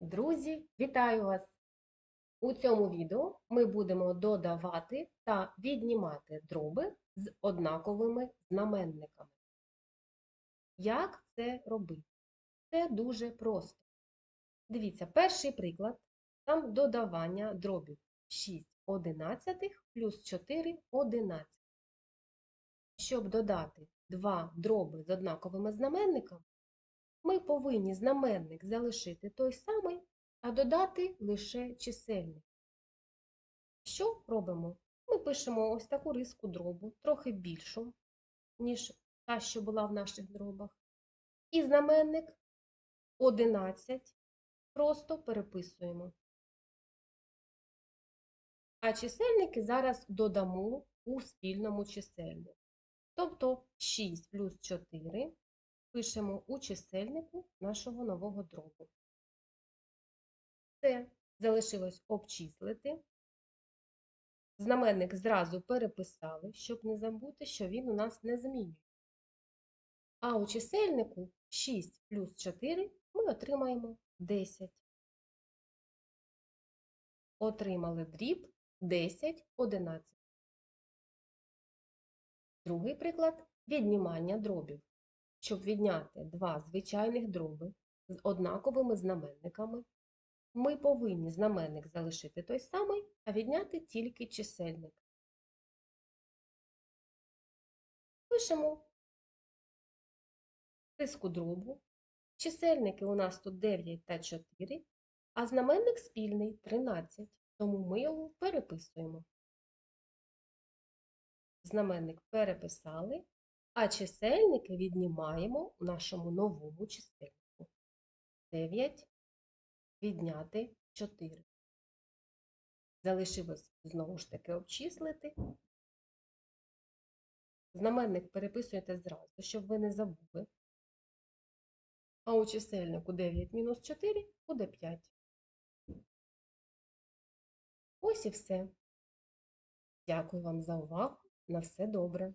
Друзі, вітаю вас! У цьому відео ми будемо додавати та віднімати дроби з однаковими знаменниками. Як це робити? Це дуже просто. Дивіться, перший приклад там додавання дробів 6 одинадцятих плюс 4 одинадцятих. Щоб додати два дроби з однаковими знаменниками, ми повинні знаменник залишити той самий, а додати лише чисельник. Що робимо? Ми пишемо ось таку риску дробу, трохи більшу, ніж та, що була в наших дробах. І знаменник 11 просто переписуємо. А чисельники зараз додамо у спільному чисельнику. Тобто 6 плюс 4 пишемо у чисельнику нашого нового дробу. Це залишилось обчислити. Знаменник зразу переписали, щоб не забути, що він у нас не змінює. А у чисельнику 6 плюс 4 ми отримаємо 10. Отримали дріб 10 11. Другий приклад віднімання дробів. Щоб відняти два звичайних дроби з однаковими знаменниками, ми повинні знаменник залишити той самий, а відняти тільки чисельник. Пишемо списку дробу. Чисельники у нас тут 9 та 4, а знаменник спільний 13, тому ми його переписуємо. Знаменник переписали, а чисельники віднімаємо у нашому новому чисельнику. 9 відняти 4. Залишилось знову ж таки обчислити. Знаменник переписуєте зразу, щоб ви не забули. А у чисельнику 9 мінус 4 буде 5. Ось і все. Дякую вам за увагу. На все добре.